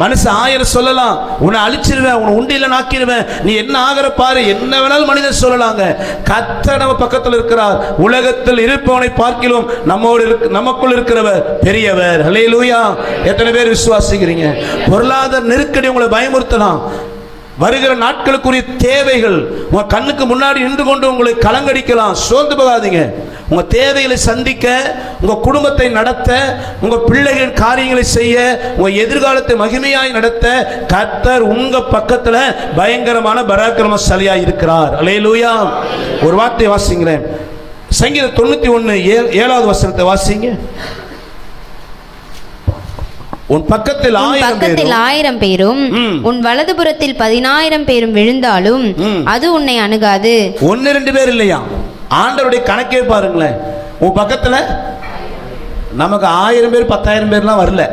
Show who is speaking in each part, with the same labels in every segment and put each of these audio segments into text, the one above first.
Speaker 1: மனுஷன் ஆயிரம் சொல்லலாம். உன்னை அழிச்சிருவேன் உன்னை உண்டியில நாக்கிடுவேன் நீ என்ன ஆகிற பாரு என்ன வேணாலும் மனிதன் சொல்லலாங்க. கத்த நம்ம பக்கத்தில் இருக்கிறார். உலகத்தில் இருப்பவனை பார்க்கிலும் நம்மோடு இருக்கு நமக்குள் இருக்கிறவர் பெரியவர். ஹalleluya எத்தனை பேர் விசுவாசிக்கிறீங்க? பொருளாதார நெருக்கடி உங்களை பயமுறுத்தலாம். வருகிற நாட்களுக்குரிய தேவைகள் உங்க கண்ணுக்கு முன்னாடி நின்று கொண்டு உங்களை கலங்கடிக்கலாம் சோர்ந்து போகாதீங்க. உங்க தேவைகளை சந்திக்க உங்க குடும்பத்தை நடத்த உங்க பிள்ளைகளின் காரியங்களை செய்ய உங்க எதிர்காலத்தை மகிமையாய் நடத்த கர்த்தர் உங்க பக்கத்துல பயங்கரமான பராக்கிரமசாலியா இருக்கிறார். அலையலூயா. ஒரு வார்த்தை வாசிங்களேன். சங்கீதம் தொண்ணூத்தி ஒன்னு ஏழாவது வசனத்தை வாசிங்க. உன் பக்கத்தில்
Speaker 2: பக்கத்தில் ஆயிரம் பேரும். உன் வலதுபுறத்தில் பதினாயிரம் பேரும் விழுந்தாலும். அது உன்னை அணுகாது.
Speaker 1: ஒன்னு ரெண்டு பேர் இல்லையா? ஆண்டவருடைய கணக்கே பாருங்களேன். உன் பக்கத்துல நமக்கு ஆயிரம் பேர் பத்தாயிரம் பேர்லாம் வரல.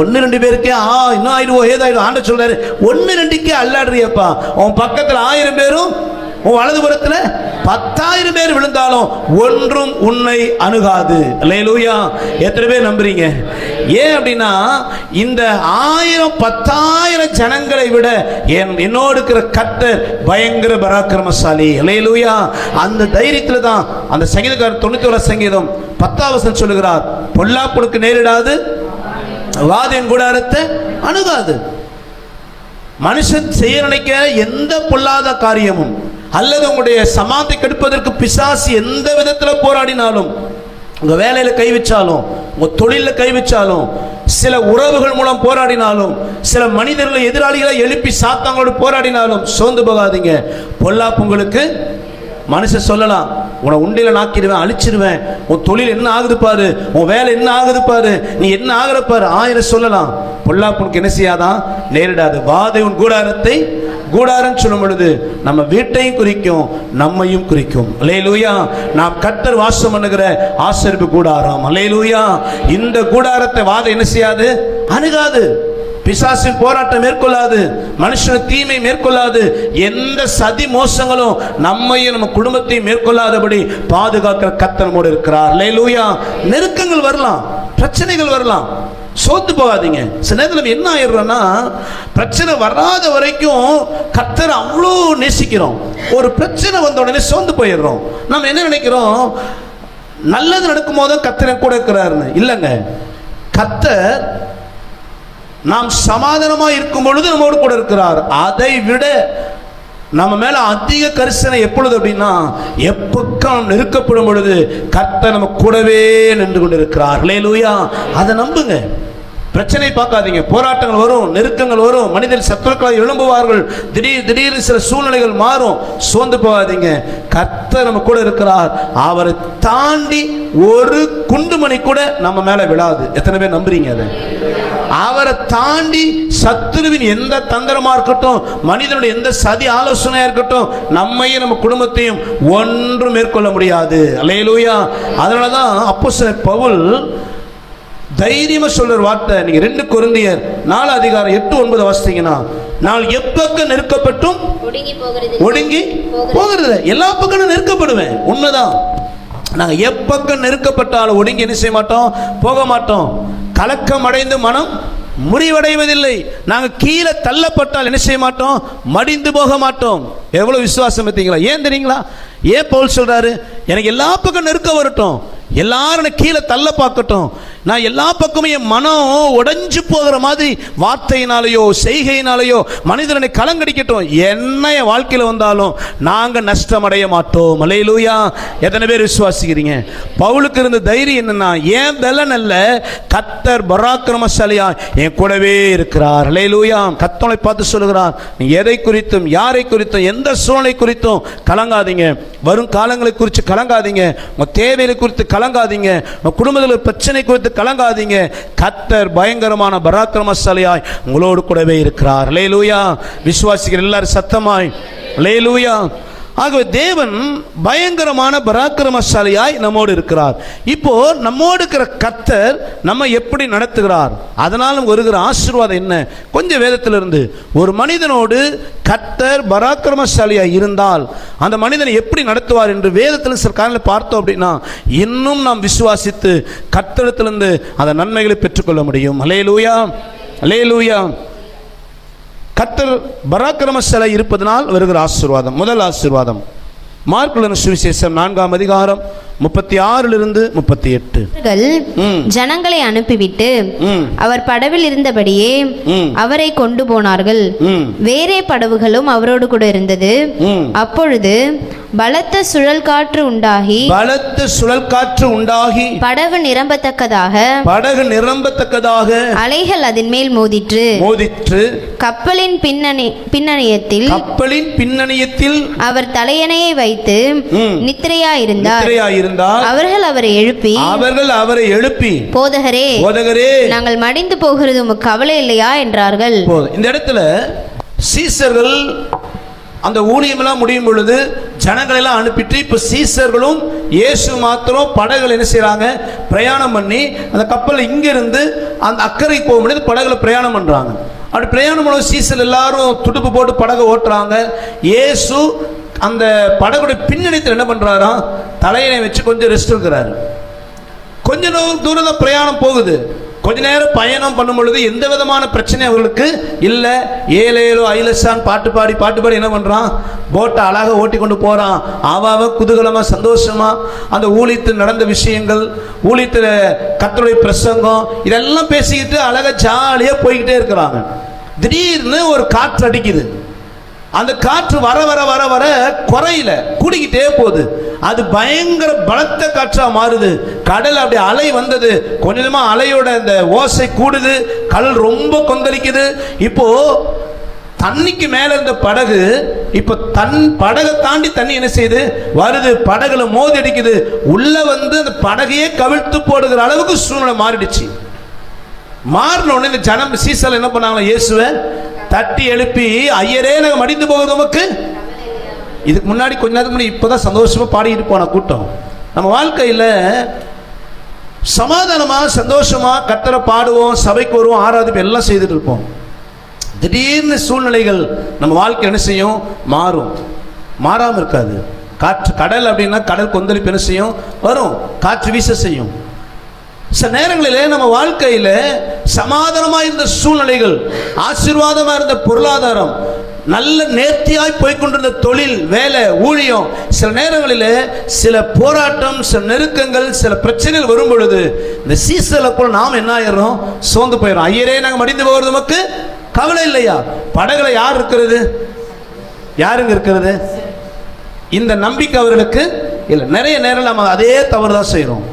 Speaker 1: ஒன்னு ரெண்டு பேருக்கே ஆ இன்னும் ஆயிடுவோம் ஏதாயிடும் ஆண்ட சொல்றாரு ஒன்னு ரெண்டுக்கே அல்லாடுறியப்பா. உன் பக்கத்துல ஆயிரம் பேரும் உன் வலதுபுறத்தில் பத்தாயிரம் பேர் விழுந்தாலும் ஒன்றும் உன்னை அணுகாது. லேலூயா எத்தனை பேர் நம்புறீங்க? ஏன் அப்படின்னா இந்த ஆயிரம் பத்தாயிரம் ஜனங்களை விட என் என்னோடு இருக்கிற கத்தர் பயங்கர பராக்கிரமசாலி. லேலூயா அந்த தைரியத்தில் தான் அந்த சங்கீதக்காரர் தொண்ணூத்தி ஒரு சங்கீதம் பத்தாவது சொல்லுகிறார். பொல்லாப்புனுக்கு நேரிடாது வாதின் கூடாரத்தை அணுகாது. மனுஷன் செய்ய நினைக்கிற எந்த பொல்லாத காரியமும் அல்லது உங்களுடைய சமாதி கெடுப்பதற்கு பிசாசு எந்த விதத்தில் போராடினாலும் உங்கள் வேலையில் கை வச்சாலும் உங்கள் தொழிலில் கை வச்சாலும் சில உறவுகள் மூலம் போராடினாலும் சில மனிதர்களை எதிராளிகளை எழுப்பி சாத்தாங்களோடு போராடினாலும் சோர்ந்து போகாதீங்க. பொல்லாப்பு உங்களுக்கு மனுஷன் சொல்லலாம் உன்னை உண்டையில நாக்கிடுவேன் அழிச்சிருவேன். உன் தொழில் என்ன ஆகுது பாரு? உன் வேலை என்ன ஆகுது பாரு? நீ என்ன ஆகுற பாரு? ஆயிரம் சொல்லலாம். பொல்லாப்புனுக்கு என்ன செய்யாதான் நேரிடாது. வாதை உன் கூடாரத்தை கூடாரன்னு சொல்லும் பொழுது நம்ம வீட்டையும் குறிக்கும் நம்மையும் குறிக்கும். அலேலூயா நாம் கத்தர் வாசம் பண்ணுகிற ஆசரிப்பு கூடாரம். அலேலூயா இந்த கூடாரத்தை வாதம் என்ன செய்யாது? அணுகாது. பிசாசின் போராட்டம் மேற்கொள்ளாது. மனுஷன தீமை மேற்கொள்ளாது. எந்த சதி மோசங்களும் நம்மையும் நம்ம குடும்பத்தையும் மேற்கொள்ளாதபடி பாதுகாக்கிற கத்தனமோடு இருக்கிறார். லேலூயா நெருக்கங்கள் வரலாம். பிரச்சனைகள் வரலாம். சோத்து போகாதீங்க. சில நேரத்தில் நம்ம என்ன ஆயிடுறோம்னா பிரச்சனை வராத வரைக்கும் கத்தரை அவ்வளோ நேசிக்கிறோம். ஒரு பிரச்சனை வந்த உடனே சோர்ந்து போயிடுறோம். நம்ம என்ன நினைக்கிறோம்? நல்லது நடக்கும் போதும் கத்தரை கூட இருக்கிறாருன்னு. இல்லைங்க. கத்தர் நாம் சமாதானமாக இருக்கும் பொழுது நம்மோடு கூட இருக்கிறார். அதை விட நம்ம மேல அதிக கரிசனை எப்பொழுது அப்படின்னா எப்பக்கம் நெருக்கப்படும் பொழுது கர்த்தர் நம்ம கூடவே நின்று கொண்டு இருக்கிறார் அதை நம்புங்க. பிரச்சனை பார்க்காதீங்க. போராட்டங்கள் வரும் நெருக்கங்கள் வரும் மனிதர் சத்துருக்களாக எழும்புவார்கள். திடீர் திடீர்னு சில சூழ்நிலைகள் மாறும். சோர்ந்து போகாதீங்க. கர்த்தர் நம்ம கூட இருக்கிறார். அவரை தாண்டி ஒரு குண்டுமணி கூட நம்ம மேல விழாது. எத்தனை பேர் நம்புறீங்க அதை? அவரை தாண்டி சத்துருவின் எந்த தந்திரமா இருக்கட்டும் மனிதனுடைய எந்த சதி ஆலோசனையா இருக்கட்டும் நம்மையும் நம்ம குடும்பத்தையும் ஒன்றும் மேற்கொள்ள முடியாது. அல்லேலூயா. அதனாலதான் அப்போ பவுல் தைரியமா சொல்ற வார்த்தை. நீங்க ரெண்டு கொருந்தியர் நாலு அதிகாரம் எட்டு ஒன்பது வாசித்தீங்கன்னா நான் எப்பக்க நெருக்கப்பட்டும்?
Speaker 2: ஒடுங்கி போகிறது.
Speaker 1: எல்லா பக்கமும் நெருக்கப்படுவேன். உண்மைதான். நாங்க எப்பக்கம் நெருக்கப்பட்டாலும் ஒடுங்கி என்ன செய்ய மாட்டோம்? போக மாட்டோம். கலக்கம் அடைந்து மனம் முடிவடைவதில்லை நாங்க கீழே தள்ளப்பட்டால் என்ன செய்ய மாட்டோம்? மடிந்து போக மாட்டோம். எவ்வளவு விசுவாசம் பார்த்தீங்களா? ஏன் தெரியுங்களா? ஏன் பவுல் சொல்றாரு? எனக்கு எல்லா பக்கம் நெருக்க வரட்டும். எல்லாரும் கீழே தள்ள பார்க்கட்டும். நான் எல்லா பக்கமும் என் மனம் உடைஞ்சு போகிற மாதிரி வார்த்தையினாலேயோ செய்கையினாலேயோ மனிதனை கலங்கடிக்கட்டும். என்ன என் வாழ்க்கையில் வந்தாலும் நாங்கள் நஷ்டம் அடைய மாட்டோம். மலையிலூயா எத்தனை பேர் விசுவாசிக்கிறீங்க? பவுலுக்கு இருந்த தைரியம் என்னன்னா ஏன் பலன் அல்ல கத்தர் பராக்கிரமசாலியா என் கூடவே இருக்கிறார். அலையிலூயா கத்தனை பார்த்து சொல்லுகிறார் நீ எதை குறித்தும் யாரை குறித்தும் எந்த சூழ்நிலை குறித்தும் கலங்காதீங்க. வரும் காலங்களை குறித்து கலங்காதீங்க. உங்கள் தேவைகளை குறித்து கலங்காதீங்க. உங்கள் குடும்பத்தில் பிரச்சனை குறித்து கலங்காதீங்க. கத்தர் பயங்கரமான பராக்கிரமசாலியாய் உங்களோடு கூடவே இருக்கிறார். லேலூயா விசுவாசிக்கிற எல்லாரும் சத்தமாய். லேலூயா ஆகவே தேவன் பயங்கரமான பராக்கிரமசாலியாய் நம்மோடு இருக்கிறார். இப்போ நம்மோடு இருக்கிற கத்தர் நம்ம எப்படி நடத்துகிறார்? அதனால் வருகிற ஆசீர்வாதம் என்ன? கொஞ்சம் வேதத்திலிருந்து. ஒரு மனிதனோடு கத்தர் பராக்கிரமசாலியாய் இருந்தால் அந்த மனிதனை எப்படி நடத்துவார் என்று வேதத்தில் சில காரணங்களை பார்த்தோம் அப்படின்னா இன்னும் நாம் விசுவாசித்து கத்தரத்திலிருந்து அந்த நன்மைகளை பெற்றுக்கொள்ள முடியும். அலையலூயா லூயா கத்தர் பராக்கிரமசலை இருப்பதனால் வருகிற ஆசீர்வாதம் முதல் ஆசீர்வாதம். மார்க்குலன் சுவிசேஷம்? நான்காம் அதிகாரம். முப்பத்தி ஆறிலிருந்து முப்பத்தி எட்டு.
Speaker 2: ஜனங்களை அனுப்பிவிட்டு அவர் படவில் இருந்தபடியே. அவரை கொண்டு போனார்கள். வேறே படவுகளும் அவரோடு கூட இருந்தது. அப்பொழுது பலத்த சுழல் காற்று உண்டாகி
Speaker 1: பலத்த சுழல் காற்று உண்டாகி
Speaker 2: படகு நிரம்பத்தக்கதாக
Speaker 1: படகு நிரம்பத்தக்கதாக
Speaker 2: அலைகள் அதன் மேல் மோதிற்று.
Speaker 1: மோதிற்று.
Speaker 2: கப்பலின் பின்னணி பின்னணியத்தில்
Speaker 1: கப்பலின் பின்னணியத்தில்
Speaker 2: அவர் தலையணையை வைத்து. நித்திரையாயிருந்தார்.
Speaker 1: நித்திரையாயிருந்தால்
Speaker 2: அவர்கள் அவரை எழுப்பி
Speaker 1: அவர்கள் அவரை எழுப்பி
Speaker 2: போதகரே
Speaker 1: போதகரே
Speaker 2: நாங்கள் மடிந்து போகிறது உமக்கு கவலை இல்லையா? என்றார்கள்.
Speaker 1: இந்த இடத்துல சீசர்கள் அந்த ஊழியமெல்லாம் முடியும் பொழுது ஜனங்களை எல்லாம் அனுப்பிட்டு இப்போ சீசர்களும் இயேசு மாத்திரம் படகுல என்ன செய்றாங்க? பிரயாணம் பண்ணி அந்த கப்பல் இங்கிருந்து அந்த அக்கறைக்கு போக முடியாது படகுல பிரயாணம் பண்றாங்க. அப்படி பிரயாணம் பண்ண சீசர் எல்லாரும் துடுப்பு போட்டு படகை ஓட்டுறாங்க. இயேசு அந்த படகுடைய பின்னணித்தில் என்ன பண்றாராம் தலையணை வச்சு கொஞ்சம் ரெஸ்ட் இருக்கிறாரு கொஞ்ச நூ- தூரம் தான் பிரயாணம் போகுது. கொஞ்ச நேரம் பயணம் பண்ணும் பொழுது எந்த விதமான பிரச்சனை அவர்களுக்கு இல்லை. ஏலேலோ ஐலசான் பாட்டு பாடி பாட்டு பாடி என்ன பண்ணுறான் போட்டை அழகாக ஓட்டி கொண்டு போகிறான் ஆவாவ குதூகலமாக சந்தோஷமா. அந்த ஊழியத்தில் நடந்த விஷயங்கள் ஊழியத்தில் கத்தருடைய பிரசங்கம் இதெல்லாம் பேசிக்கிட்டு அழகாக ஜாலியாக போய்கிட்டே இருக்கிறாங்க. திடீர்னு ஒரு காற்று அடிக்குது. அந்த காற்று வர வர வர வர குறையில கூடிக்கிட்டே போகுது. அது பயங்கர பலத்த காற்றா மாறுது. கடல் அப்படி அலை வந்தது. கொஞ்சமா அலையோட அந்த ஓசை கூடுது. கடல் ரொம்ப கொந்தளிக்குது. இப்போ தண்ணிக்கு மேல இருந்த படகு இப்ப தன் படகை தாண்டி தண்ணி என்ன செய்யுது? வருது. படகுல மோதி அடிக்குது. உள்ள வந்து அந்த படகையே கவிழ்த்து போடுகிற அளவுக்கு சூழ்நிலை மாறிடுச்சு. மாறின உடனே இந்த ஜனம் சீசல் என்ன பண்ணாங்களா? இயேசுவை தட்டி எழுப்பி ஐயரே நாங்கள் மடிந்து போகுது நமக்கு இதுக்கு முன்னாடி கொஞ்ச நேரத்துக்கு முன்னாடி இப்போதான் சந்தோஷமா பாடிட்டு போன கூட்டம். நம்ம வாழ்க்கையில் சமாதானமா சந்தோஷமா கத்தரை பாடுவோம் சபைக்கு வருவோம் ஆராதிப்பு எல்லாம் செய்துட்டு இருப்போம். திடீர்னு சூழ்நிலைகள் நம்ம வாழ்க்கை என்ன செய்யும்? மாறும். மாறாமல் இருக்காது. காற்று கடல் அப்படின்னா கடல் கொந்தளிப்பு என்ன செய்யும்? வரும். காற்று வீச செய்யும். சில நேரங்களில் நம்ம வாழ்க்கையில் சமாதானமாக இருந்த சூழ்நிலைகள் ஆசீர்வாதமாக இருந்த பொருளாதாரம் நல்ல நேர்த்தியாய் போய்கொண்டிருந்த தொழில் வேலை ஊழியம் சில நேரங்களில் சில போராட்டம் சில நெருக்கங்கள் சில பிரச்சனைகள் வரும் பொழுது இந்த சீசனில் கூட நாம் என்ன ஆயிடுறோம்? சோர்ந்து போயிடும் ஐயரே நாங்கள் மடிந்து போகிறது நமக்கு கவலை இல்லையா? படகுல யார் இருக்கிறது? யாருங்க இருக்கிறது? இந்த நம்பிக்கை அவர்களுக்கு இல்லை. நிறைய நேரம் நம்ம அதே தவறு தான் செய்கிறோம்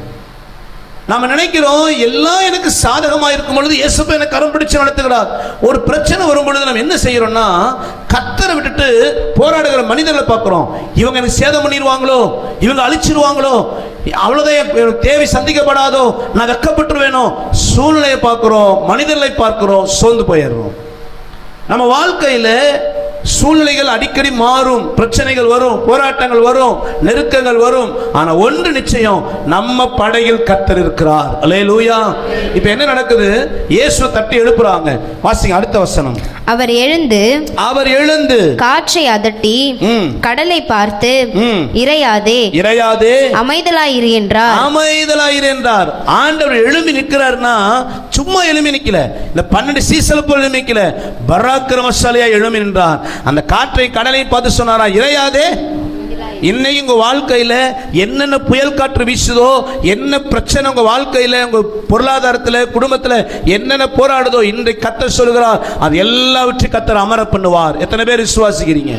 Speaker 1: நாம நினைக்கிறோம் எல்லாம் எனக்கு சாதகமா இருக்கும் பொழுது இயேசுப்ப எனக்கு கரம் பிடிச்சு நடத்துகிறார். ஒரு பிரச்சனை வரும் பொழுது நம்ம என்ன செய்யறோம்னா கத்தரை விட்டுட்டு போராடுகிற மனிதர்களை பார்க்கிறோம். இவங்க எனக்கு சேதம் பண்ணிடுவாங்களோ? இவங்க அழிச்சிருவாங்களோ அவ்வளோதான் தேவை சந்திக்கப்படாதோ? நான் வெக்கப்பட்டுருவேனோ? சூழ்நிலையை பார்க்கிறோம் மனிதர்களை பார்க்கிறோம் சோர்ந்து போயிடுறோம். நம்ம வாழ்க்கையில சூழ்நிலைகள் அடிக்கடி மாறும். பிரச்சனைகள் வரும் போராட்டங்கள் வரும் நெருக்கங்கள் வரும். ஆனா ஒன்று நிச்சயம் நம்ம படையில் கத்தர் இருக்கிறார். அல்லேலூயா. இப்போ என்ன நடக்குது? இயேசு தட்டி எழுப்புறாங்க. வாசிங்க அடுத்த வசனம்.
Speaker 2: அவர் எழுந்து
Speaker 1: அவர் எழுந்து
Speaker 2: காற்றை அதட்டி கடலை பார்த்து இறையாதே
Speaker 1: இறையாதே.
Speaker 2: அமைதலாயிரு என்றார்.
Speaker 1: அமைதலாயிரு என்றார். ஆண்டவர் எழும்பி நிற்கிறார்னா சும்மா எழும்பி நிற்கல இந்த பன்னெண்டு சீசல் போல் எழும்பி நிற்கல பராக்கிரமசாலியா எழும்பி நின்றார் அந்த காற்றை கடலை பார்த்து சொன்னாரா இறையாதே இன்னைக்கு உங்கள் வாழ்க்கையில் என்னென்ன புயல் காற்று வீசுதோ என்ன பிரச்சனை உங்கள் வாழ்க்கையில் உங்கள் பொருளாதாரத்தில் குடும்பத்தில் என்னென்ன போராடுதோ இன்றைக்கு கத்தர் சொல்கிறார் அது எல்லாவற்றையும் கத்தர் அமர பண்ணுவார். எத்தனை பேர் விசுவாசிக்கிறீங்க?